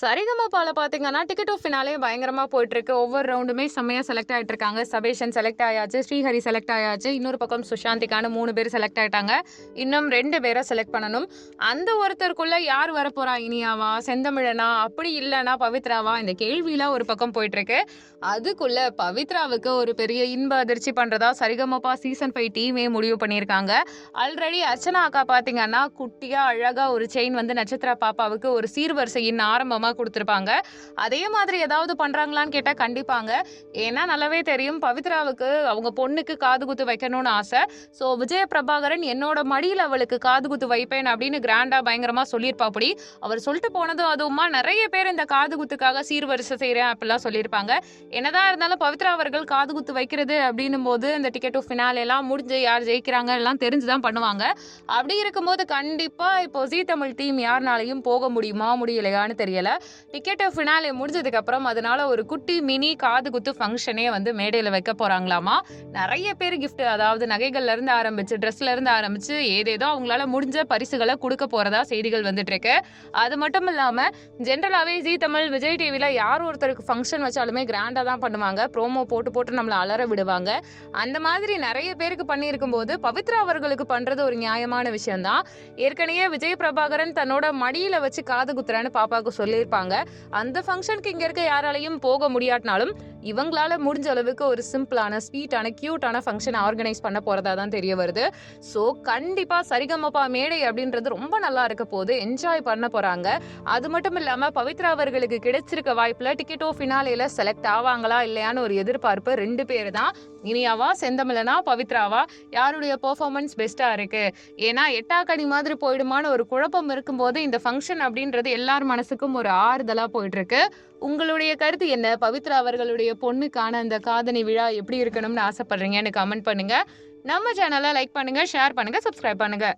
சரிகமபால பார்த்தீங்கன்னா ticket of finale பயங்கரமாக போயிட்டுருக்கு. ஒவ்வொரு ரவுண்டுமே செம்மையாக செலக்ட் ஆகிட்டு இருக்காங்க. சபேஷன் செலக்ட் ஆயாச்சு ஸ்ரீஹரி செலக்ட் ஆயாச்சு. இன்னொரு பக்கம் சுஷாந்திக்கான மூணு பேர் செலக்ட் ஆயிட்டாங்க. இன்னும் ரெண்டு பேரை செலக்ட் பண்ணணும். அந்த ஒருத்தருக்குள்ளே யார் வரப்போகிறா இனியாவா? செந்தமிழனா? அப்படி இல்லைனா பவித்ராவா? இந்த கேள்வியெலாம் ஒரு பக்கம் போயிட்டுருக்கு. அதுக்குள்ளே பவித்ராவுக்கு ஒரு பெரிய இன்ப அதிர்ச்சி பண்ணுறதா சரிகமபா சீசன் ஃபைவ் டீமே முடிவு பண்ணியிருக்காங்க. ஆல்ரெடி அர்ச்சனா அக்கா பார்த்தீங்கன்னா குட்டியாக அழகாக ஒரு செயின் வந்து நட்சத்திர பாப்பாவுக்கு ஒரு சீர்வரிசையின் ஆரம்பமாக கொடுத்துருப்பாங்க. அதே மாதிரி ஏதாவது பண்ணுறாங்களான்னு கேட்டால் கண்டிப்பாங்க. ஏன்னா நல்லாவே தெரியும் பவித்ராவுக்கு அவங்க பொண்ணுக்கு காது குத்து வைக்கணும்னு ஆசை. ஸோ விஜய பிரபாகரன் என்னோட மடியில் அவளுக்கு காது குத்து வைப்பேன் அப்படின்னு கிராண்டாக பயங்கரமாக சொல்லியிருப்பாப்படி. அவர் சொல்லிட்டு போனதும் அதுவுமா நிறைய பேர் இந்த காது குத்துக்காக சீர்வரிசை செய்கிறேன் அப்படிலாம் சொல்லியிருப்பாங்க. என்னதான் இருந்தாலும் பவித்ரா அவர்கள் காது குத்து வைக்கிறது அப்படின்னும் போது இந்த டிக்கெட் டு ஃபினாலே எல்லாம் முடிஞ்சு யார் ஜெயிக்கிறாங்க எல்லாம் தெரிஞ்சு தான் பண்ணுவாங்க. அப்படி இருக்கும்போது கண்டிப்பாக இப்போ ஜீ தமிழ் டீம் யாருனாலையும் போக முடியுமா முடியலையான்னு தெரியலை. டிக்கெட் ஃபினாலே முடிஞ்சதுக்கப்புறம் அதனால ஒரு குட்டி மினி காது குத்து ஃபங்க்ஷனே வந்து மேடையில் வைக்க போகிறாங்களாமா நிறைய பேர் கிஃப்ட் அதாவது நகைகள்ல இருந்து ஆரம்பிச்சு ட்ரெஸ்ல இருந்து ஆரம்பிச்சு ஏதேதோ அவங்களால முடிஞ்ச பரிசுகளை கொடுக்க போறதா செய்திகள் வந்துட்டு இருக்கு. அது மட்டும் இல்லாம ஜென்ரலாகவே ஜீ தமிழ் விஜய் டிவியில் யார் ஒருத்தருக்கு ஃபங்க்ஷன் வச்சாலுமே கிராண்டாக தான் பண்ணுவாங்க. ப்ரோமோ போட்டு போட்டு நம்மளை அலற விடுவாங்க. அந்த மாதிரி நிறைய பேருக்கு பண்ணியிருக்கும் போது பவித்ரா அவர்களுக்கு பண்ணுறது ஒரு நியாயமான விஷயம்தான். ஏற்கனவே விஜய் பிரபாகரன் தன்னோட மடியில் வச்சு காது குத்துறான்னு பாப்பாவுக்கு இருப்பாங்க. அந்த ஃபங்க்ஷனுக்கு இங்க இருக்க யாராலையும் போக முடியாட்டினாலும் இவங்களால முடிஞ்ச அளவுக்கு ஒரு சிம்பிளான ஸ்வீட்டான க்யூட்டான ஃபங்க்ஷன் ஆர்கனைஸ் பண்ண போகிறதா தான் தெரிய வருது. ஸோ கண்டிப்பாக சரிகமப்பா மேடை அப்படின்றது ரொம்ப நல்லா இருக்க போது என்ஜாய் பண்ண போகிறாங்க அது மட்டும் இல்லாமல் பவித்ரா அவர்களுக்கு கிடைச்சிருக்க வாய்ப்பில் டிக்கெட்டோ ஃபினாலேல செலக்ட் ஆவாங்களா இல்லையான்னு ஒரு எதிர்பார்ப்பு ரெண்டு பேர் தான். இனியாவா செந்தமிழனா பவித்ராவா? யாருடைய பெர்ஃபார்மன்ஸ் பெஸ்ட்டாக இருக்கு? ஏன்னா எட்டாக்கடி மாதிரி போயிடுமான்னு ஒரு குழப்பம் இருக்கும்போது இந்த ஃபங்க்ஷன் அப்படின்றது எல்லார் மனசுக்கும் ஒரு ஆறுதலாக போயிட்டு இருக்கு. உங்களுடைய கருத்து என்ன? பவித்ரா அவர்களுடைய பொண்ணுக்கான அந்த காதணி விழா எப்படி இருக்கணும்னு ஆசைப்படுறீங்கன்னு கமெண்ட் பண்ணுங்க. நம்ம சேனலை லைக் பண்ணுங்க ஷேர் பண்ணுங்க சப்ஸ்கிரைப் பண்ணுங்க.